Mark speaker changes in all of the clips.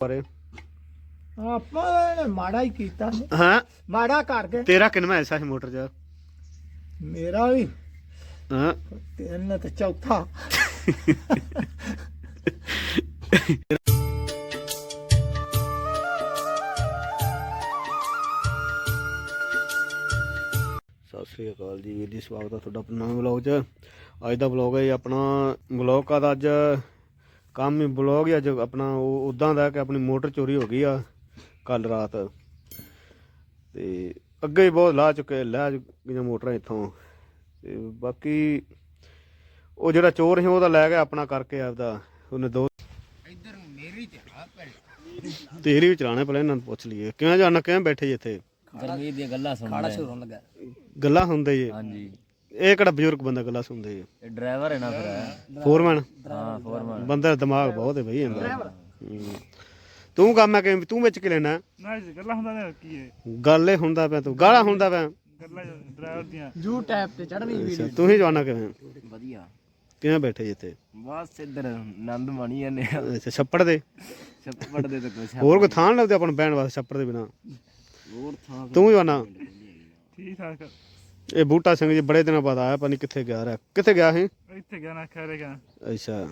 Speaker 1: ਬਾਰੇ
Speaker 2: ਆਪਾਂ ਨੇ ਮਾੜਾ ਹੀ ਕੀਤਾ
Speaker 1: ਹਾਂ।
Speaker 2: ਮਾੜਾ ਕਰ ਗਏ
Speaker 1: ਤੇਰਾ ਕਿੰਨਾ ਹਿੱਸਾ ਸੀ ਮੋਟਰ 'ਚ
Speaker 2: ਮੇਰਾ ਵੀ।
Speaker 1: ਹਾਂ।
Speaker 2: ਤਿੰਨ ਤੇ ਚੌਥਾ।
Speaker 1: ਸਤਿ ਸ੍ਰੀ ਅਕਾਲ ਜੀ ਵੀਰ ਜੀ ਸਵਾਗਤ ਹੈ ਤੁਹਾਡਾ ਆਪਣਾ ਨਵੇਂ ਵਲੌਗ 'ਚ। ਅੱਜ ਦਾ ਵਲੌਗ ਹੈ ਜੀ ਆਪਣਾ ਵਲੌਗ ਦਾ ਅੱਜ ਕੰਮ ਹੀ ਵਲੌਗ ਹੀ ਅੱਜ ਆਪਣਾ ਉਹ ਉਦਾਂ ਦਾ ਕਿ ਆਪਣੀ ਮੋਟਰ ਚੋਰੀ ਹੋ ਗਈ ਆ ਕੱਲ ਰਾਤ। ਤੇ ਅੱਗੇ ਹੀ ਬਹੁਤ ਲਾ ਚੁੱਕੇ ਲੈ ਚੁੱਕੀਆਂ ਮੋਟਰਾਂ ਇੱਥੋਂ। ਤੇ ਬਾਕੀ ਉਹ ਜਿਹੜਾ ਚੋਰ ਸੀ ਉਹਦਾ ਲੈ ਗਿਆ ਆਪਣਾ ਕਰਕੇ ਆਪਦਾ ਉਹਨੇ ਦੋ
Speaker 2: ਇੱਧਰ ਮੇਰੀ ਚੜਾ ਪੈ
Speaker 1: ਤੇਰੀ ਵੀ ਚਲਾਣੇ ਪਹਿਲਾਂ ਇਹਨਾਂ ਨੂੰ ਪੁੱਛ ਲਈਏ। ਕਿਵੇਂ ਜਾਣਾ ਕਿਵੇਂ ਬੈਠੇ ਜੀ ਇੱਥੇ?
Speaker 3: ਗਰਮੀ ਦੀਆਂ ਗੱਲਾਂ
Speaker 2: ਸ਼ੁਰੂ ਹੋਣ ਲੱਗਾ।
Speaker 1: ਗੱਲਾਂ ਸੁਣਦੇ ਜੀ।
Speaker 3: ਹਾਂਜੀ।
Speaker 1: ਇਹ ਕਿਹੜਾ ਬਜ਼ੁਰਗ ਬੰਦਾ ਗੱਲਾਂ ਸੁਣਦੇ ਜੀ
Speaker 3: ਇਹ ਡਰਾਈਵਰ ਹੈ ਨਾ ਫਿਰ।
Speaker 1: ਫੋਰਮੈਨ
Speaker 3: ਹਾਂ ਫੋਰਮੈਨ
Speaker 1: ਬੰਦੇ ਦਾ ਦਿਮਾਗ ਬਹੁਤ ਹੈ ਬਈ ਇਹਦਾ। ਹੂੰ। ਤੂੰ ਕੰਮ ਹੈ ਕਿ ਤੂੰ ਵਿੱਚ ਕੀ ਲੈਣਾ?
Speaker 4: ਨਾ ਜੀ ਗੱਲਾਂ ਹੁੰਦਾ ਨੇ ਕੀ ਹੈ?
Speaker 1: ਗੱਲ ਇਹ ਹੁੰਦਾ ਪਿਆ ਤੂੰ ਗਾਲਾਂ ਹੁੰਦਾ ਪਿਆ।
Speaker 4: ਗੱਲਾਂ ਡਰਾਈਵਰ ਦੀਆਂ।
Speaker 2: ਜੂ ਟੈਪ ਤੇ ਚੜਨੀ
Speaker 1: ਅੱਛਾ ਤੂੰ ਹੀ ਜਵਾਨਾ ਕਿਵੇਂ?
Speaker 3: ਵਧੀਆ।
Speaker 1: ਕਿਵੇਂ ਬੈਠੇ ਜਿੱਥੇ
Speaker 3: ਬਸ ਇੱਧਰ ਆਨੰਦ ਮਾਣੀ ਜਾਂਦੇ ਆ।
Speaker 1: ਅੱਛਾ ਛੱਪੜ ਦੇ?
Speaker 3: ਛੱਪੜ ਦੇ ਤਾਂ ਕੁਛ
Speaker 1: ਹੋਰ ਕੋਈ ਥਾਂ ਲੱਗਦੇ ਆਪਾਂ ਨੂੰ ਬਹਿਣ ਵਾਸਤੇ ਛੱਪੜ ਦੇ ਬਿਨਾ?
Speaker 3: ਹੋਰ ਥਾਂ
Speaker 1: ਤੂੰ ਜਵਾਨਾ?
Speaker 4: ਠੀਕ ਠਾਕ।
Speaker 1: ਇਹ ਬੂਟਾ ਸਿੰਘ ਜੀ ਬੜੇ ਦਿਨਾਂ ਬਾਅਦ ਆਇਆ ਪਤਾ ਨਹੀਂ ਕਿੱਥੇ ਗਿਆ ਰਿਹਾ। ਕਿੱਥੇ ਗਿਆ ਸੀ?
Speaker 4: ਇੱਥੇ ਗਿਆ ਨਾ ਖੈਰੇ ਗਿਆ।
Speaker 1: ਅੱਛਾ।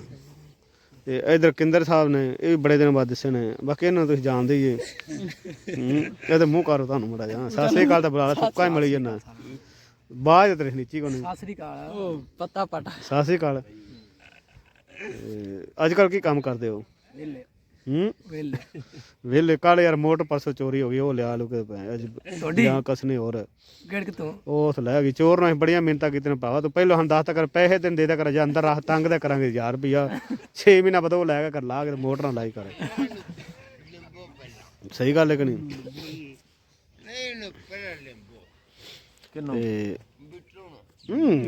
Speaker 1: ਤੇ ਇਧਰ ਕਿੰਦਰ ਸਾਹਿਬ ਨੇ ਇਹ ਵੀ ਬੜੇ ਦਿਨ ਬਾਅਦ ਦਿਸੇ ਨੇ। ਬਾਕੀ ਇਹਨਾਂ ਨੂੰ ਤੁਸੀਂ ਜਾਣਦੇ ਹੀ ਜੇ ਹੂੰ ਇਹ ਤੇ ਮੂੰਹ ਕਰੋ ਤੁਹਾਨੂੰ ਮੜਾ ਜਾ ਸਤਿ ਸ੍ਰੀ ਅਕਾਲ ਤਾਂ ਬੁਲਾ ਲਾ ਸੁੱਕਾ ਹੀ ਮਿਲੀ ਜਾਂਦਾ। ਬਾਅਦ ਤੇਰੇ ਨੀਚੀ ਕੋਣੀ।
Speaker 2: ਸਾਸਰੀ ਕਾਲ ਉਹ ਪੱਤਾ ਪਟਾ।
Speaker 1: ਸਤਿ ਸ੍ਰੀ ਅਕਾਲ। ਅੱਜ ਕੱਲ ਕੀ ਕੰਮ ਕਰਦੇ ਹੋ?
Speaker 2: ਵੇਲੇ
Speaker 1: ਹੂੰ?
Speaker 2: ਵੇਲੇ।
Speaker 1: ਵੇਲੇ ਕੱਲ ਯਾਰ ਮੋਟਰ ਪਰਸੋਂ ਚੋਰੀ ਹੋ ਗਈ ਉਹ ਲਿਆ ਲੁਕੇ ਪਏ ਅੱਜ ਜਾਂ ਕਸਨੇ ਹੋਰ।
Speaker 2: ਗੜਕ ਤੋਂ
Speaker 1: ਉਹ ਉਸ ਲੈ ਗਈ ਚੋਰ ਨੇ ਬੜੀਆਂ ਮਿੰਤਾ ਕੀਤੀਆਂ ਨੇ ਭਰਾਵਾ ਤੂੰ ਪਹਿਲਾਂ ਹਮ ਦੱਸ ਤਾ ਕਰ ਪੈਸੇ ਤੈਨੂੰ ਦੇ ਦਿਆ ਕਰ ਜਾਂ ਅੰਦਰ ਰਾਹ ਤੰਗ ਦਾ ਕਰਾਂਗੇ 1000 ਰੁਪਿਆ 6 ਮਹੀਨਾ ਉਹ ਲੈ ਕੇ ਕਰ ਲਾ ਕੇ ਮੋਟਰਾਂ ਲਾਈ ਕਰ। ਸਹੀ ਗੱਲ ਹੈ ਕਿ ਨਹੀਂ?
Speaker 3: ਕਿੰਨੋ?
Speaker 1: ਤੇ ਹੂੰ।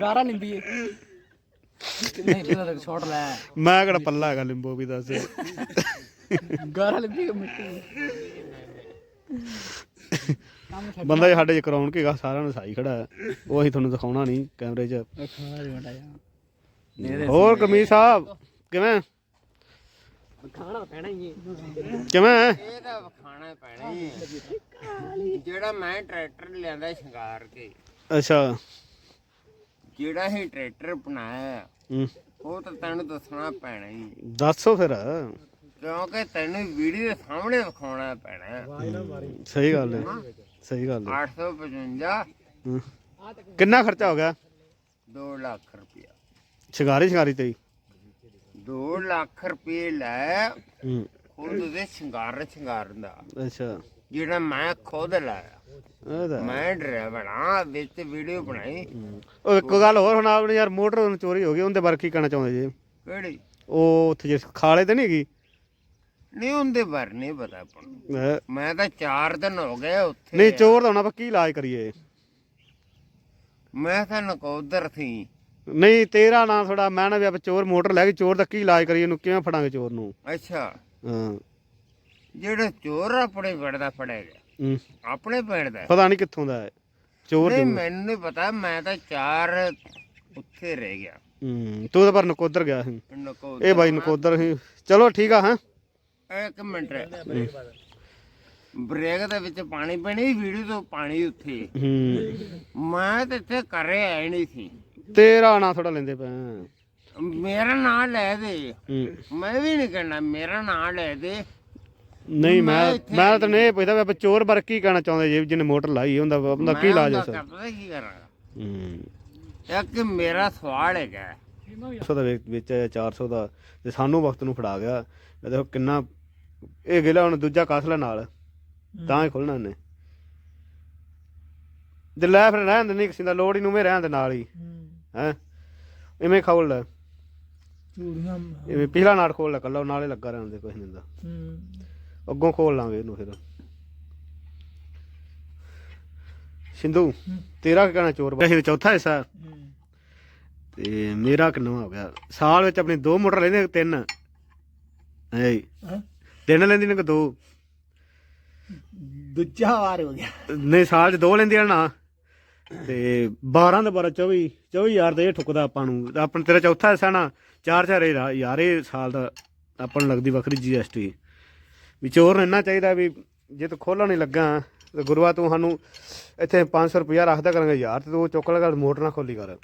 Speaker 2: ਗਾਰਾ ਲਿੰਬੀਏ ਨਹੀਂ ਇਹਨਾਂ ਦਾ ਛੋਟ ਲੈ।
Speaker 1: ਮੈਂ ਕਿਹੜਾ ਪੱਲਾ ਹੈਗਾ ਲਿੰਬੋ ਵੀ ਦੱਸ
Speaker 2: ਗਾਰਾ ਮਿੱਟੀ।
Speaker 1: ਬੰਦਾ ਜੇ ਸਾਡੇ ਚ ਕਰਾਉਣ ਕੇਗਾ ਸਾਰਿਆਂ ਨੂੰ ਸਾਈ ਖੜਾ ਹੈ। ਉਹ ਅਸੀਂ ਤੁਹਾਨੂੰ ਦਿਖਾਉਣਾ ਨਹੀਂ ਕੈਮਰੇ 'ਚ।
Speaker 2: ਖਾਣਾ
Speaker 1: ਹੋਰ ਕਮੀਰ ਸਾਹਿਬ ਕਿਵੇਂ?
Speaker 2: ਖਾਣਾ ਪੈਣਾ ਹੀ ਹੈ।
Speaker 1: ਕਿਵੇਂ?
Speaker 5: ਇਹ ਤਾਂ ਖਾਣਾ ਪੈਣਾ ਹੀ ਹੈ। ਜਿਹੜਾ ਮੈਂ ਟਰੈਕਟਰ ਲਿਆਂਦਾ ਸ਼ਿੰਗਾਰ ਕੇ।
Speaker 1: ਅੱਛਾ।
Speaker 5: ਜਿਹੜਾ ਹੀ ਟਰੈਕਟਰ ਬਣਾਇਆ
Speaker 1: ਹੂੰ
Speaker 5: ਉਹ ਤਾਂ ਤੈਨੂੰ ਦੱਸਣਾ ਪੈਣਾ ਹੀ।
Speaker 1: ਦੱਸੋ ਫਿਰ।
Speaker 5: ਕਿਉਂਕਿ ਤੈਨੂੰ ਵੀਡੀਓ ਦੇ ਸਾਹਮਣੇ ਵਿਖਾਉਣਾ ਪੈਣਾ ਹੈ।
Speaker 1: ਸਹੀ ਗੱਲ ਹੈ। ਸਹੀ ਗੱਲ ਹੈ।
Speaker 5: 855
Speaker 1: ਹੂੰ। ਕਿੰਨਾ ਖਰਚਾ ਹੋ ਗਿਆ?
Speaker 5: 2 ਲੱਖ ਰੁਪਇਆ।
Speaker 1: ਸ਼ਿੰਗਾਰੀ ਸ਼ਿੰਗਾਰੀ ਤੇ ਹੀ
Speaker 5: 2 ਲੱਖ ਰੁਪਏ ਲੈ।
Speaker 1: ਹੂੰ।
Speaker 5: ਖੁਦ ਦੇ ਸ਼ਿੰਗਾਰ ਸ਼ਿੰਗਾਰਨ ਦਾ।
Speaker 1: ਅੱਛਾ।
Speaker 5: ਜਿਹੜਾ ਮੈਂ ਖੁਦ ਲਾਇਆ।
Speaker 1: ਇਹ ਤਾਂ
Speaker 5: ਮੈਂ ਡਰਾਈਵਰ ਆ ਵਿੱਚ ਵੀਡੀਓ ਬਣਾਈ।
Speaker 1: ਉਹ ਇੱਕ ਗੱਲ ਹੋਰ ਹੁਣ ਆਪਣੀ ਯਾਰ ਮੋਟਰ ਨੂੰ ਚੋਰੀ ਹੋ ਗਈ ਉਹਦੇ ਬਾਰੇ ਕੀ ਕਹਿਣਾ ਚਾਹੁੰਦੇ ਜੀ?
Speaker 5: ਕਿਹੜੀ?
Speaker 1: ਉਹ ਉੱਥੇ ਜੇ ਖਾਲੇ ਤੇ ਨਹੀਂ ਹੈਗੀ?
Speaker 5: ਨਹੀਂ ਹੁੰਦੇ ਬਾਰੇ ਨਹੀਂ ਪਤਾ ਆਪਾਂ ਨੂੰ। ਮੈਂ ਤਾਂ 4 ਦਿਨ ਹੋ ਗਏ ਉੱਥੇ
Speaker 1: ਨਹੀਂ ਚੋਰ ਦਾ ਹੁਣ ਆਪਾਂ ਕੀ ਇਲਾਜ ਕਰੀਏ?
Speaker 5: ਮੈਂ ਤਾਂ ਨਕੋਦਰ ਸੀ।
Speaker 1: ਨਹੀਂ ਤੇਰਾ ਨਾਂ ਥੋੜਾ ਮੈਂ ਨਾ ਵੀ ਆਪਾਂ ਚੋਰ ਮੋਟਰ ਲੈ ਕੇ ਚੋਰ ਦਾ ਕੀ ਇਲਾਜ ਕਰੀਏ ਉਹਨੂੰ ਕਿਵੇਂ ਫੜਾਂਗੇ ਚੋਰ ਨੂੰ?
Speaker 5: ਅੱਛਾ।
Speaker 1: ਹਾਂ।
Speaker 5: ਜਿਹੜਾ ਚੋਰ ਆਪਣੇ ਪਿੰਡ ਦਾ ਫੜਿਆ ਗਿਆ
Speaker 1: ਹੂੰ।
Speaker 5: ਆਪਣੇ ਪਿੰਡ ਦਾ।
Speaker 1: ਪਤਾ ਨਹੀਂ ਕਿੱਥੋਂ ਦਾ ਹੈ। ਚੋਰ
Speaker 5: ਨਹੀਂ
Speaker 1: ਜ਼ਰੂਰ।
Speaker 5: ਮੈਨੂੰ ਨਹੀਂ ਪਤਾ ਮੈਂ ਤਾਂ ਚਾਰ ਉੱਥੇ ਰਹਿ ਗਿਆ।
Speaker 1: ਹੂੰ ਤੂੰ ਤਾਂ ਪਰ ਨਕੋਦਰ ਗਿਆ ਸੀ।
Speaker 5: ਨਕੋਦਰ
Speaker 1: ਇਹ ਬਾਈ ਨਕੋਦਰ ਸੀ। ਚਲੋ ਠੀਕ ਆ ਹਾਂ।
Speaker 5: ਇੱਕ ਮਿੰਟ। ਬ੍ਰੇਕ ਦੇ ਵਿੱਚ ਪਾਣੀ ਪੈਣੀ ਵੀਡੀਓ ਤੋਂ ਪਾਣੀ ਉੱਥੇ।
Speaker 1: ਹੂੰ।
Speaker 5: ਮੈਂ ਤਾਂ ਇੱਥੇ ਘਰੇ ਆਇਆ ਨਹੀਂ ਸੀ।
Speaker 1: ਤੇਰਾ ਨਾਂ ਥੋੜਾ ਲੈਂਦੇ ਪਏ।
Speaker 5: ਮੇਰਾ ਨਾਂ ਲੈ ਦੇ।
Speaker 1: ਹੂੰ।
Speaker 5: ਮੈਂ ਵੀ ਨਹੀਂ ਕਹਿਣਾ ਮੇਰਾ ਨਾਂ ਲੈ ਦੇ।
Speaker 1: ਨਹੀਂ ਮੈਂ ਮੈਂ ਤਾਂ ਨਹੀਂ ਪੁੱਛਦਾ ਵੀ ਆਪਾਂ ਚੋਰ ਬਾਰੇ ਕੀ ਕਹਿਣਾ ਚਾਹੁੰਦੇ ਜੀ ਜਿਹਨੇ ਮੋਟਰ ਲਾਈ ਉਹਦਾ ਉਹਦਾ ਕੀ ਇਲਾਜ ਹੋ
Speaker 5: ਕੀ
Speaker 1: ਹੂੰ।
Speaker 5: ਇੱਕ ਮੇਰਾ ਸਵਾਲ ਹੈਗਾ।
Speaker 1: 100 ਦਾ ਵੇਚ- ਵੇਚਿਆ 400 ਦਾ ਤੇ ਸਾਨੂੰ ਵਕਤ ਨੂੰ ਫੜਾ ਗਿਆ। ਇਹ ਦੇਖੋ ਕਿੰਨਾ ਇਹ ਗਿਲਾ ਹੁਣ ਦੂਜਾ ਕਾਸਲਾ ਨਾਲ। ਤਾਂ ਹੀ ਖੁੱਲਣਾ ਇਹਨੇ। ਤੇ ਲੈ ਫਿਰ ਰਹਿਣ ਦੇ ਨਹੀਂ ਕਿਸੇ ਦਾ ਲੋੜ ਹੀ ਨੂੰ ਮੇ ਰਹਿਣ ਦੇ ਨਾਲ ਹੀ। ਹੈ। ਇਵੇਂ ਖੋਲ ਲੈ।
Speaker 2: ਚੂੜੀਆਂ
Speaker 1: ਇਵੇਂ ਪਿਛਲਾ ਨਾੜ ਖੋਲ ਲੈ ਕੱਲਾ ਨਾਲੇ ਲੱਗਾ ਰਹਿਣ ਦੇ ਕੁਛ ਨਹੀਂ
Speaker 2: ਹੂੰ।
Speaker 1: ਅੱਗੋਂ ਖੋਲ ਲਾਂਗੇ ਇਹਨੂੰ ਫਿਰ। ਸਿੰਧੂ ਤੇਰਾ ਕੀ ਕਹਿਣਾ ਚੋਰ ਬਾਰੇ ਚੌਥਾ ਹਿੱਸਾ। ਤੇ ਮੇਰਾ ਕਿੰਨਾ ਹੋ ਗਿਆ? ਸਾਲ ਵਿੱਚ ਆਪਣੀ ਦੋ ਮੋਟਰ ਲੈਂਦੇ ਤਿੰਨ? ਐ
Speaker 2: ਹੈਂ?
Speaker 1: ਤਿੰਨ ਲੈਂਦੀ ਨੇ ਕਿ ਦੋ?
Speaker 2: ਦੂਜਾ ਵਾਰ ਹੋ ਗਿਆ।
Speaker 1: ਨਹੀਂ ਸਾਲ ਚ ਦੋ ਲੈਂਦੀਆਂ ਨਾ। ਤੇ 12 ਦੇ 12 24 24000 ਤੇ ਇਹ ਠੁਕਦਾ ਆਪਾਂ ਨੂੰ। ਆਪਣਾ ਤੇਰਾ ਚੌਥਾ ਹਿੱਸਾ ਨਾ ਚਾਰ ਚਾਰ ਯਾਰ ਇਹ ਸਾਲ ਦਾ ਆਪਾਂ ਨੂੰ ਲੱਗਦੀ ਵੱਖਰੀ ਜੀਐਸਟੀ ਵੀ ਚੋਰ ਨੂੰ ਇੰਨਾ ਚਾਹੀਦਾ ਵੀ ਜੇ ਤੂੰ ਖੋਲਣ ਨਹੀਂ ਲੱਗਾ ਤੇ ਗੁਰੂਆ ਤੂੰ ਸਾਨੂੰ ਇੱਥੇ 500 ਰੁਪਇਆ ਰੱਖਦਾ ਕਰਾਂਗੇ ਯਾਰ ਤੇ ਤੂੰ ਚੁੱਕ ਲਗਾ ਮੋਟਰ ਨਾ ਖੋਲੀ ਕਰ।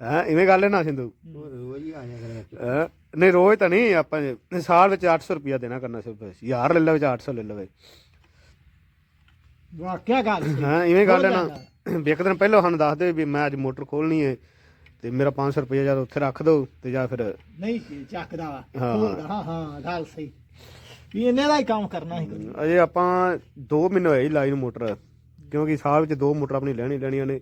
Speaker 1: ਹੈ ਇਵੇਂ ਗੱਲ ਹੈ ਨਾ ਸਿੰਧੂ?
Speaker 5: ਰੋਜ਼ ਹੀ ਆ ਜਾ ਕਰੇ
Speaker 1: ਹੈਂ? ਨਹੀਂ ਰੋਜ਼ ਤਾਂ ਨਹੀਂ ਆਪਾਂ ਸਾਲ ਵਿੱਚ 800 ਰੁਪਇਆ ਦੇਣਾ ਕਰਨਾ ਸਿਰਫ ਯਾਰ ਲੈ ਲਵੇ ਜਾਂ 800 ਲੈ ਲਵੇ।
Speaker 2: ਵਾਕਿਆ ਗੱਲ।
Speaker 1: ਹਾਂ ਇਵੇਂ ਗੱਲ ਹੈ ਨਾ। ਵੀ ਇੱਕ ਦਿਨ ਪਹਿਲਾਂ ਸਾਨੂੰ ਦੱਸ ਦੇ ਵੀ ਮੈਂ ਅੱਜ ਮੋਟਰ ਖੋਲਣੀ ਹੈ ਤੇ ਮੇਰਾ 500 ਰੁਪਇਆ ਜਦ ਉੱਥੇ ਰੱਖ ਦੋ ਤੇ ਜਾਂ ਫਿਰ
Speaker 2: ਨਹੀਂ ਚੱਕਦਾ ਵਾ।
Speaker 1: ਹਾਂ
Speaker 2: ਹਾਂ ਗੱਲ ਸਹੀ। ਵੀ ਇਹਨੇ ਦਾ ਹੀ ਕੰਮ ਕਰਨਾ ਸੀ ਕੋਈ।
Speaker 1: ਅਜੇ ਆਪਾਂ 2 ਮਹੀਨੇ ਹੋਏ ਲਾਈ ਨੂੰ ਮੋਟਰ ਕਿਉਂਕਿ ਸਾਲ ਵਿੱਚ ਦੋ ਮੋਟਰ ਆਪਣੀ ਲੈਣੀ ਲੈਣੀਆਂ ਨੇ।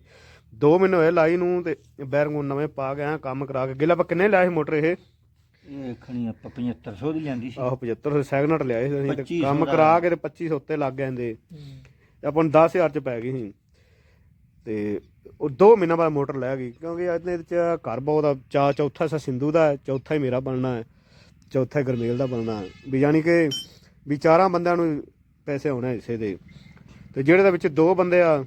Speaker 1: 2 ਮਹੀਨੇ ਹੋਏ ਲਾਈ ਨੂੰ ਤੇ ਬੈਰੰਗ ਨਵੇਂ ਪਾ ਕੇ ਆਇਆ ਕੰਮ ਕਰਾ ਕੇ। ਗਿੱਲਾ ਆਪਾਂ ਕਿੰਨੇ ਲਿਆ ਸੀ ਮੋਟਰ ਇਹ?
Speaker 6: ਇਹ ਖਣੀ ਆਪਾਂ 7500 ਦੀ ਲੈਂਦੀ ਸੀ।
Speaker 1: ਆਹੋ 75 ਸੈਗਨਟ ਲਿਆਏ ਸੀ ਅਸੀਂ ਤੇ
Speaker 6: 2500
Speaker 1: ਕੰਮ। ਕਰਾ ਕੇ ਤੇ 2500 ਉੱਤੇ ਲੱਗ ਜਾਂਦੇ ਆਪਾਂ ਨੂੰ 10000 ਚ ਪੈ ਗਈ ਸੀ। ਤੇ ਉਹ 2 ਮਹੀਨਾ ਬਾਅਦ ਮੋਟਰ ਲੈ ਗਈ ਕਿਉਂਕਿ ਇਹਦੇ ਵਿੱਚ ਘਰ ਬਹੁਤ ਆ। ਚਾ ਚੌਥਾ ਸਿੰਧੂ ਦਾ ਹੈ, ਚੌਥਾ ਹੀ ਮੇਰਾ ਬਣਨਾ ਹੈ। ਚੌਥਾ ਹੀ ਗਰਮੇਲ ਦਾ ਬਣਨਾ। ਵੀ ਯਾਨੀ ਕਿ ਵੀ ਚਾਰਾਂ ਬੰਦਿਆਂ ਨੂੰ ਪੈਸੇ ਹੋਣੇ ਹਿੱਸੇ ਦੇ। ਤੇ ਜਿਹੜੇ ਦੇ ਵਿੱਚ ਦੋ ਬੰਦੇ ਆ,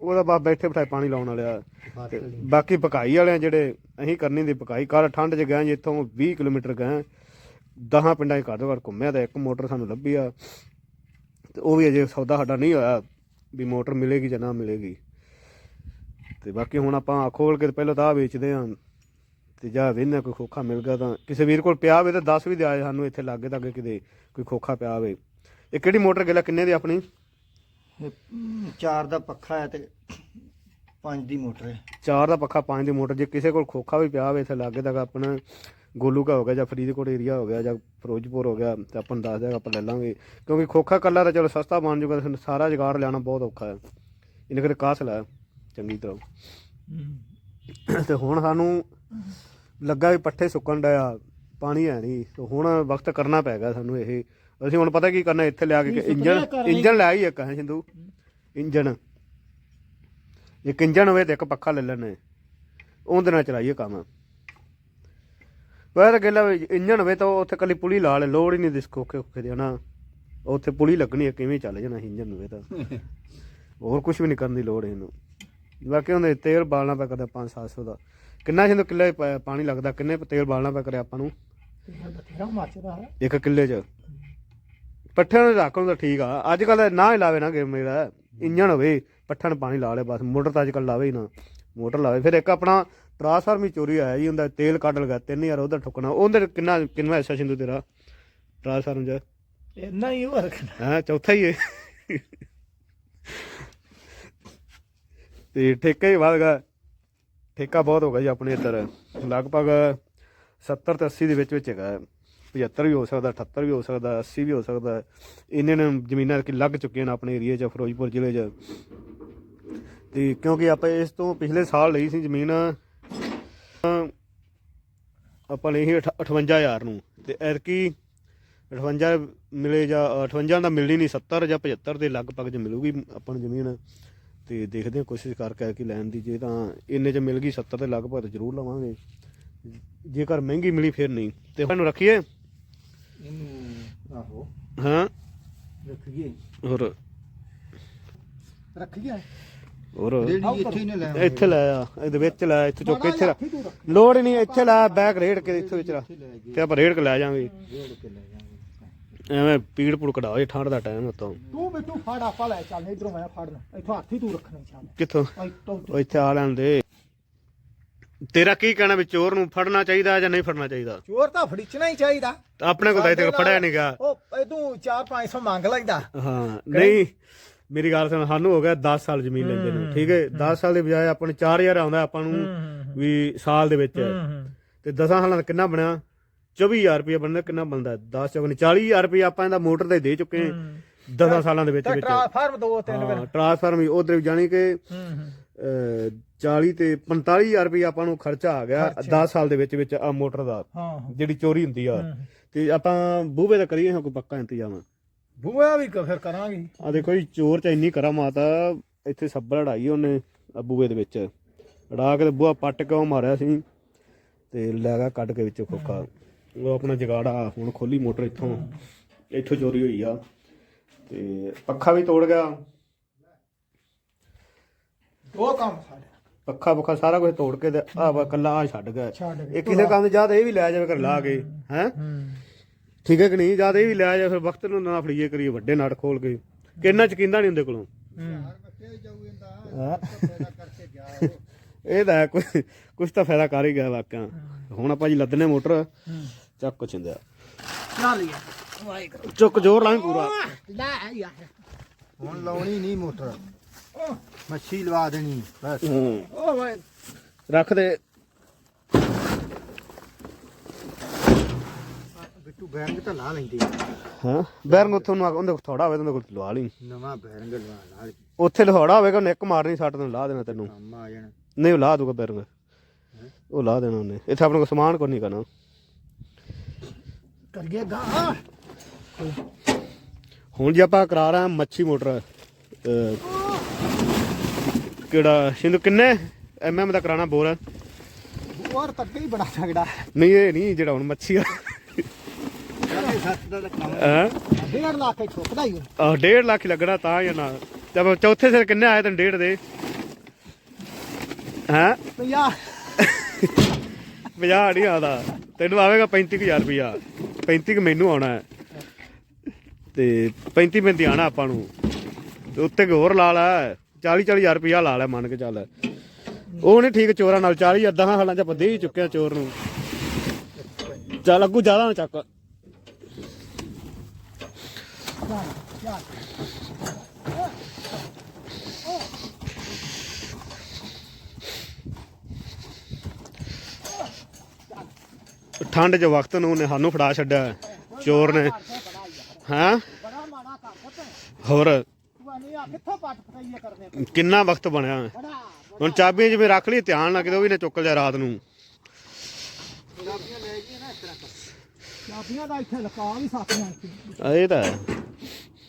Speaker 1: ਉਹਦਾ ਬਸ ਬੈਠੇ ਬਿਠਾਏ ਪਾਣੀ ਲਾਉਣ ਵਾਲਿਆ ਤੇ ਬਾਕੀ ਪਕਾਈ ਵਾਲਿਆਂ ਜਿਹੜੇ, ਅਸੀਂ ਕਰਨੀ ਦੀ ਪਕਾਈ। ਕੱਲ ਠੰਡ 'ਚ ਗਏ ਜੀ, ਇੱਥੋਂ 20 ਕਿਲੋਮੀਟਰ ਗਏ। ਦਹਾਂ ਪਿੰਡਾਂ 'ਚ ਘੱਟ ਤੋਂ ਘੱਟ ਘੁੰਮਿਆ ਤੇ ਇੱਕ ਮੋਟਰ ਸਾਨੂੰ ਲੱਭੀ ਆ। ਤੇ ਉਹ ਵੀ ਅਜੇ ਸੌਦਾ ਸਾਡਾ ਨਹੀਂ ਹੋਇਆ, ਵੀ ਮੋਟਰ ਮਿਲੇਗੀ ਜਾਂ ਨਾ ਮਿਲੇਗੀ। ਤੇ ਬਾਕੀ ਹੁਣ ਆਪਾਂ ਖੋਲ ਕੇ ਤੇ ਪਹਿਲਾਂ ਤਾਂ ਆਹ ਵੇਚਦੇ ਆਂ। ਤੇ ਜਾਂ ਵੇਨੇ ਕੋਈ ਖੋਖਾ ਮਿਲ ਗਿਆ ਤਾਂ ਕਿਸੇ ਵੀਰ ਕੋਲ ਪਿਆ ਹੋਵੇ ਤਾਂ 10 ਵੀ ਦਿਆ ਸਾਨੂੰ ਇੱਥੇ ਲਾਗੇ ਤਾਗੇ ਕਿਤੇ ਕੋਈ ਖੋਖਾ ਪਿਆ ਹੋਵੇ। ਇਹ ਕਿਹੜੀ ਮੋਟਰ ਗਿਲਾ ਕਿੰਨੇ ਦੀ ਆਪਣੀ?
Speaker 6: ਚਾਰ ਦਾ ਪੱਖਾ ਹੈ ਤੇ ਪੰਜ ਦੀ ਮੋਟਰ ਹੈ।
Speaker 1: ਚਾਰ ਦਾ ਪੱਖਾ ਪੰਜ ਦੀ ਮੋਟਰ ਜੇ ਕਿਸੇ ਕੋਲ ਖੋਖਾ ਵੀ ਪਿਆ ਹੋਵੇ ਇੱਥੇ ਲਾਗੇ ਤੱਕ ਆਪਣਾ ਗੋਲੂ ਕਾ ਹੋ ਗਿਆ ਜਾਂ ਫਰੀਦਕੋਟ ਏਰੀਆ ਹੋ ਗਿਆ ਜਾਂ ਫਿਰੋਜ਼ਪੁਰ ਹੋ ਗਿਆ ਤੇ ਆਪਾਂ ਨੂੰ ਦੱਸ ਦਿਆ ਆਪਾਂ ਲੈ ਲਾਂਗੇ। ਕਿਉਂਕਿ ਖੋਖਾ ਕੱਲਾ ਤਾਂ ਚਲੋ ਸਸਤਾ ਬਣ ਜੂਗਾ ਤੇ ਸਾਰਾ ਜੁਗਾੜ ਲੈਣਾ ਬਹੁਤ ਔਖਾ ਹੈ। ਇਹਨੇ ਕਰੇ ਕਾਸ ਲੈ ਚੰਗੀ ਤਰ੍ਹਾਂ। ਤੇ ਹੁਣ ਸਾਨੂੰ ਲੱਗਾ ਵੀ ਪੱਠੇ ਸੁੱਕਣ ਡਿਆ ਪਾਣੀ ਹੈ ਨਹੀਂ ਤੇ ਹੁਣ ਵਕਤ ਕਰਨਾ ਪੈ ਗਿਆ ਸਾਨੂੰ ਇਹ। ਅਸੀਂ ਹੁਣ ਪਤਾ ਕੀ ਕਰਨਾ ਇੱਥੇ ਲਿਆ ਕੇ ਇੰਜਨ? ਇੰਜਨ ਲੈ ਆਈ ਇੱਕ ਹੈ ਸਿੰਧੂ? ਇੰਜਨ ਇੱਕ ਇੰਜਨ ਹੋਵੇ ਤੇ ਇੱਕ ਪੱਖਾ ਲੈ ਲੈਣੇ ਉਹਦੇ ਨਾਲ ਚਲਾਈਏ ਕੰਮ। ਪਰ ਗੱਲਾਂ ਵੀ ਇੰਜਨ ਹੋਵੇ ਤਾਂ ਉੱਥੇ ਕੱਲੀ ਪੁਲੀ ਲਾ ਲੈ ਲੋੜ ਹੀ ਨਹੀਂ ਦਿਸ ਖੋਖੇ ਖੋਖੇ ਦੀ ਹਨਾ? ਉੱਥੇ ਪੁਲੀ ਲੱਗਣੀ ਹੈ ਕਿਵੇਂ ਚੱਲ ਜਾਣਾ ਇੰਜਨ ਹੋਵੇ ਤਾਂ। ਹੋਰ ਕੁਝ ਵੀ ਨਹੀਂ ਕਰਨ ਦੀ ਲੋੜ ਇਹਨੂੰ। ਬਾਕੀ ਉਹਦੇ ਤੇਲ ਬਾਲਣਾ ਪਿਆ ਕਰਦਾ 5-700 ਦਾ। ਕਿੰਨਾ ਸਿੰਦੋ ਕਿੱਲੇ ਪ- ਪਾਣੀ ਲੱਗਦਾ ਕਿੰਨੇ ਤੇਲ ਬਾਲਣਾ ਪਿਆ ਕਰੇ ਆਪਾਂ ਨੂੰ?
Speaker 2: ਤੇ ਫਿਰ ਬਥੇਰਾ ਮੱਚਦਾ ਹੈ
Speaker 1: ਇੱਕ ਕਿੱਲੇ 'ਚ। ਪੱਠਿਆਂ ਨੂੰ ਰੱਖਣ ਤਾਂ ਠੀਕ ਆ। ਅੱਜ ਕੱਲ ਨਾ ਹੀ ਲਾਵੇ ਨਾ ਗੇਮ ਮੇਰਾ। ਇੰਜਣ ਹੋਵੇ ਪੱਠਿਆਂ ਨੂੰ ਪਾਣੀ ਲਾ ਲੈ ਬਸ। ਮੋਟਰ ਤਾਂ ਅੱਜ ਕੱਲ ਲਾਵੇ ਹੀ ਨਾ। ਮੋਟਰ ਲਾਵੇ। ਫਿਰ ਇੱਕ ਆਪਣਾ ਟਰਾਂਸਫਾਰਮਰ ਚੋਰੀ ਆਇਆ ਜੀ ਹੁੰਦਾ ਤੇਲ ਕੱਢ ਲਗਾ 3000 ਉਹਦਾ ਠੁਕਣਾ। ਉਹਦੇ ਕਿੰਨਾ ਕਿੰਨਾ ਹਿੱਸਾ ਸਿੰਧੂ ਤੇਰਾ? ਟਰਾਂਸਫਾਰਮਰ 'ਚ?
Speaker 2: ਇੰਨਾ ਹੀ ਉਹ ਰੱਖਣਾ
Speaker 1: ਹਾਂ ਚੌਥਾ ਹੀ ਹੈ ਤੇ ਠੇਕਾ ਹੀ ਵੱਧ ਗਿਆ। ਠੇਕਾ ਬਹੁਤ ਹੋ ਗਿਆ ਜੀ ਆਪਣੇ ਇੱਧਰ। ਲਗਭਗ 70 ਤੇ 80 ਦੇ ਵਿੱਚ ਵਿੱਚ ਹੈਗਾ। 75 ਵੀ ਹੋ ਸਕਦਾ 78 ਵੀ ਹੋ ਸਕਦਾ 80 ਵੀ ਹੋ ਸਕਦਾ। ਇੰਨੇ ਨੇ ਜ਼ਮੀਨਾਂ ਕਿ ਲੱਗ ਚੁੱਕੀਆਂ ਨੇ ਆਪਣੇ ਏਰੀਆ 'ਚ, ਫਿਰੋਜ਼ਪੁਰ ਜ਼ਿਲ੍ਹੇ 'ਚ। ਤੇ ਕਿਉਂਕਿ ਆਪਾਂ ਇਸ ਤੋਂ ਪਿਛਲੇ ਸਾਲ ਲਈ ਸੀ ਜ਼ਮੀਨ, ਆਪਾਂ ਲਈ ਸੀ ਅਠ- 58000 ਨੂੰ। ਤੇ ਐਰਕੀ 58 ਮਿਲੇ ਜਾਂ 58 ਦਾ ਮਿਲਣੀ ਨਹੀਂ 70 ਜਾਂ 75 ਦੇ ਲਗਭਗ ਚ ਮਿਲੂਗੀ ਆਪਾਂ ਨੂੰ ਜ਼ਮੀਨ। ਤੇ ਦੇਖਦੇ ਹਾਂ ਕੋਸ਼ਿਸ਼ ਕਰਕੇ ਕਿ ਲੈਣ ਦੀ ਜੇ ਤਾਂ ਇੰਨੇ ਚ ਮਿਲ ਗਈ 70 ਦੇ ਲਗਭਗ ਤਾਂ ਜ਼ਰੂਰ ਲਵਾਂਗੇ। ਜੇਕਰ ਮਹਿੰਗੀ ਮਿਲੀ ਫਿਰ ਨਹੀਂ। ਤੇ ਇਹਨੂੰ ਰੱਖੀਏ?
Speaker 6: ਇਹਨੂੰ ਆਹੋ।
Speaker 1: ਹਾਂ।
Speaker 6: ਰੱਖੀਏ।
Speaker 1: ਹੋਰ?
Speaker 2: ਰੱਖ ਗਿਆ
Speaker 1: ਹੋਰ
Speaker 6: ਇੱਥੇ ਲੈ
Speaker 1: ਇੱਥੇ ਲੈ ਆ ਇਹਦੇ ਵਿੱਚ ਲੈ ਇੱਥੇ ਚੁੱਕ ਇੱਥੇ। ਲੋੜ ਨਹੀਂ ਇੱਥੇ ਲੈ ਬੈਗ ਰੇੜ ਕੇ ਇੱਥੇ ਵਿੱਚ ਰੱਖ। ਤੇ ਆਪਾਂ ਰੇੜ ਕੇ ਲੈ ਜਾਵਾਂਗੇ। ਐਵੇਂ ਪੀੜ ਪੁੜ ਕਢਾਓ ਜੇ ਠੰਡ ਦਾ ਟਾਈਮ ਉਤੋਂ।
Speaker 2: ਤੂੰ ਬਿੱਟੂ ਫੜ ਆਪਾ ਲੈ ਚੱਲ ਇਧਰੋਂ ਮੈਂ ਫੜਨਾ। ਇੱਥੋਂ ਹੱਥ ਹੀ ਤੂੰ ਰੱਖਣਾ ਚੱਲ।
Speaker 1: ਕਿੱਥੋਂ?
Speaker 2: ਇੱਥੋਂ
Speaker 1: ਉਹ ਇੱਥੇ ਆ ਲੈਣ ਦੇ। ਤੇਰਾ ਕੀ ਕਹਿਣਾ ਵੀ ਚੋਰ ਨੂੰ ਫੜਨਾ ਚਾਹੀਦਾ ਜਾਂ ਨਹੀਂ ਫੜਨਾ ਚਾਹੀਦਾ?
Speaker 2: ਚੋਰ ਤਾਂ ਫੜੀਚਣਾ ਹੀ ਚਾਹੀਦਾ।
Speaker 1: ਤਾਂ ਆਪਣੇ ਕੋਲ ਤਾਂ ਇੱਥੇ ਫੜਿਆ ਨਹੀਂ ਗਿਆ
Speaker 2: ਉਹ ਇਹ ਤੂੰ 4-500 ਮੰਗ ਲੈਂਦਾ।
Speaker 1: ਹਾਂ ਨਹੀਂ ਮੇਰੀ ਗੱਲ ਸੁਣ ਸਾਨੂੰ ਹੋ ਗਿਆ 10 ਸਾਲ ਜ਼ਮੀਨ ਲੈਂਦੇ ਨੂੰ ਠੀਕ ਹੈ? 10 ਸਾਲ ਦੇ ਬਜਾਏ ਆਪਾਂ ਨੂੰ 4000 ਆਉਂਦਾ ਆਪਾਂ ਨੂੰ ਵੀ ਸਾਲ ਦੇ ਵਿੱਚ। ਤੇ 10 ਸਾਲਾਂ ਦਾ ਕਿੰਨਾ ਬਣਿਆ? 24000 ਰੁਪਏ ਬਣਦਾ ਕਿੰਨਾ ਬਣਦਾ? 10 ਚੌਗਣੀ 40000 ਰੁਪਏ ਆਪਾਂ ਇਹਦਾ ਮੋਟਰ ਤੇ ਦੇ ਚੁੱਕੇ ਹਾਂ। 10 ਸਾਲਾਂ ਦੇ ਵਿੱਚ ਵਿੱਚ।
Speaker 2: ਟ੍ਰਾਂਸਫਾਰਮ ਦੋ ਤਿੰਨ
Speaker 1: ਹਾਂ ਟ੍ਰਾਂਸਫਾਰਮ ਵੀ ਉਧਰ ਜਾਣੀ ਕਿ ਅਹ, 40 ਤੇ 45000 ਰੁਪਏ ਆਪਾਂ ਨੂੰ ਖਰਚਾ ਆ ਗਿਆ 10 ਸਾਲ ਦੇ ਵਿੱਚ ਵਿੱਚ ਆ ਮੋਟਰ ਦਾ
Speaker 2: ਹਾਂ
Speaker 1: ਜਿਹੜੀ ਚੋਰੀ ਹੁੰਦੀ ਆ। ਤੇ ਆਪਾਂ ਬੂਹੇ ਦਾ ਕਰੀਏ ਹਾਂ ਕੋਈ ਪੱਕਾ ਇੰਤਜ਼ਾਮ।
Speaker 2: ਬੂਆ ਵੀ ਫਿਰ ਕਰਾਂਗੇ।
Speaker 1: ਆ ਦੇਖੋ ਜੀ ਚੋਰ ਚ ਇੰਨੀ ਕਰਾ ਮਾਤਾ ਇੱਥੇ ਸੱਬਲ ਲੜਾਈ ਉਹਨੇ ਬੂਹੇ ਦੇ ਵਿੱਚ। ਅੜਾ ਕੇ ਤੇ ਬੂਹਾ ਪੱਟ ਕੇ ਉਹ ਮਾਰਿਆ ਸੀ ਤੇ ਲੈ ਗਿਆ ਕੱਢ ਕੇ ਵਿੱਚੋਂ ਖੋਖਾ। ਉਹ ਆਪਣਾ ਜਗਾੜਾ ਹੁਣ ਖੋਲੀ ਮੋਟਰ ਇੱਥੋਂ। ਇੱਥੋਂ ਚੋਰੀ ਹੋਈ ਆ। ਤੇ ਪੱਖਾ ਵੀ ਤੋੜ ਗਿਆ।
Speaker 2: ਦੋ ਕੰਮ ਸਾਡੇ
Speaker 1: ਪੱਖਾ ਪੱਖਾ ਸਾਰਾ ਕੁਝ ਤੋੜ ਕੇ ਤੇ ਆ ਵਾ ਕੱਲਾ ਆ ਛੱਡ ਗਿਆ। ਇਹ ਕਿਸੇ ਕੰਮ ਜਾਂ ਤਾਂ ਇਹ ਵੀ ਲੈ ਜਾਵੇ ਘਰ ਲਾ ਕੇ ਹੈ? ਠੀਕ ਹੈ ਕਿ ਨਹੀਂ? ਜਾਂ ਤਾਂ ਇਹ ਵੀ ਲੈ ਜਾ ਫਿਰ ਵਕਤ ਨੂੰ ਨਾ ਫੜੀਏ ਕਰੀਏ ਵੱਡੇ ਨਾਟ ਖੋਲ ਕੇ। ਕਿੰਨਾ ਚ ਕਿੰਦਾ ਨਹੀਂ ਹੁੰਦੇ ਕੋਲੋਂ। ਇਹ ਤਾਂ ਕੋਈ ਕੁਝ ਤਾਂ ਫਾਇਦਾ ਕਰ ਹੀ ਗਿਆ ਵਾਕਿਆ। ਹੁਣ ਆਪਾਂ ਜੀ ਲੱਦਨੇ ਮੋਟਰ। ਚੱਕ ਕੁਛ ਹੁੰਦਿਆ ਚੁੱਕ ਜ਼ੋਰ ਲਾਂ ਪੂਰਾ
Speaker 6: ਹੁਣ ਲਾਉਣੀ ਨਹੀਂ ਮੋਟਰ। ਮੱਛੀ ਲਵਾ ਦੇਣੀ ਬਸ।
Speaker 1: ਹੂੰ। ਰੱਖ ਦੇ।
Speaker 6: ਬਿੱਟੂ ਬੈਰੰਗ ਤਾਂ ਲਾ ਲੈਂਦੇ।
Speaker 1: ਹਾਂ ਬੈਰੰਗ ਉੱਥੋਂ ਨੂੰ ਉਹਦੇ ਕੋਲ ਥੋੜਾ ਹੋਵੇ ਤਾਂ ਉਹਦੇ ਕੋਲ ਲਵਾ ਲਈ।
Speaker 6: ਨਵਾਂ ਬੈਰੰਗ ਲਵਾ ਨਾਲ
Speaker 1: ਉੱਥੇ ਲਹੌੜਾ ਹੋਵੇਗਾ ਉਹਨੇ ਇੱਕ ਮਾਰਨੀ ਸੱਟ ਤੈਨੂੰ ਲਾ ਦੇਣਾ ਤੈਨੂੰ।
Speaker 6: ਕੰਮ ਆ ਜਾਣਾ।
Speaker 1: ਨਹੀਂ ਉਹ ਲਾ ਦੂਗਾ ਬੈਰੰਗ। ਉਹ ਲਾ ਦੇਣਾ ਉਹਨੇ। ਇੱਥੇ ਆਪਣੇ ਕੋਲ ਸਮਾਨ ਕੋਈ ਨਹੀਂ ਕਰਨਾ
Speaker 6: ਕਰ ਗਿਆ ਗਾ।
Speaker 1: ਹੁਣ ਜੇ ਆਪਾਂ ਕਰਾ ਰਹੇ ਹਾਂ ਮੱਛੀ ਮੋਟਰ ਕਿਹੜਾ ਸਿੰਧੂ ਕਿੰਨੇ ਐਮਐਮ ਦਾ ਕਰਾਣਾ ਬੋਰ?
Speaker 6: ਹੋਰ ਤੱਕ ਹੀ ਬੜਾ ਤਗੜਾ
Speaker 1: ਨਹੀਂ ਇਹ ਨਹੀਂ ਜਿਹੜਾ ਹੁਣ ਮੱਛੀ ਆ।
Speaker 6: ਤਾਂ
Speaker 1: ਹੈ?
Speaker 6: ਡੇਢ ਲੱਖ ਹੀ ਠੋਕਦਾ ਹੀ ਉਹ।
Speaker 1: ਆ 1.5 ਲੱਖ ਹੀ ਲੱਗਣਾ ਤਾਂ ਜਾਂ ਨਾ। ਜਦ ਚੌਥੇ ਸਿਰ ਕਿੰਨੇ ਆਏ ਤੈਨੂੰ ਡੇਢ ਦੇ? ਹੈ?
Speaker 6: ਪੰਜਾਹ।
Speaker 1: 50 ਨਹੀਂ ਆਉਂਦਾ। ਤੈਨੂੰ ਆਵੇਗਾ 35000 ਰੁਪਇਆ 35 ਕੁ ਮੈਨੂੰ ਆਉਣਾ ਹੈ। ਤੇ 35 35 ਆਣਾ ਆਪਾਂ ਨੂੰ। ਤੇ ਉੱਤੇ ਕੋਈ ਹੋਰ ਲਾ ਲੈ। 40 40000 ਰੁਪਇਆ ਲਾ ਲੈ ਮੰਨ ਕੇ ਚੱਲ। ਉਹ ਨਹੀਂ ਠੀਕ ਚੋਰਾਂ ਨਾਲ। 40 ਅੱਧਾ ਹਾਲਾਂ ਚ ਆਪਾਂ ਦੇ ਹੀ ਚੁੱਕਿਆ ਚੋਰ ਨੂੰ। ਚੱਲ ਅੱਗੂ ਜ਼ਿਆਦਾ ਨਾ ਚੱਕ। ਠੰਡ 'ਚ ਵਕਤ ਨੂੰ ਉਹਨੇ ਸਾਨੂੰ ਫੜਾ ਛੱਡਿਆ ਚੋਰ ਨੇ। ਹਾਂ? ਹੋਰ? ਕਿੰਨਾ ਵਕਤ ਬਣਿਆ ਹੁਣ ਚਾਬੀਆਂ ਜਿਵੇਂ ਰੱਖ ਲਈ ਧਿਆਨ ਨਾਲ ਕਿਤੇ ਉਹ ਵੀ ਨਾ ਚੁੱਕ ਲਿਆ ਰਾਤ ਨੂੰ।
Speaker 6: ਚਾਬੀਆਂ ਦਾ ਇੱਥੇ ਲਕਾ ਵੀ ਸਾਥੀਆਂ
Speaker 1: ਆ ਇਹ ਤਾਂ ਹੈ।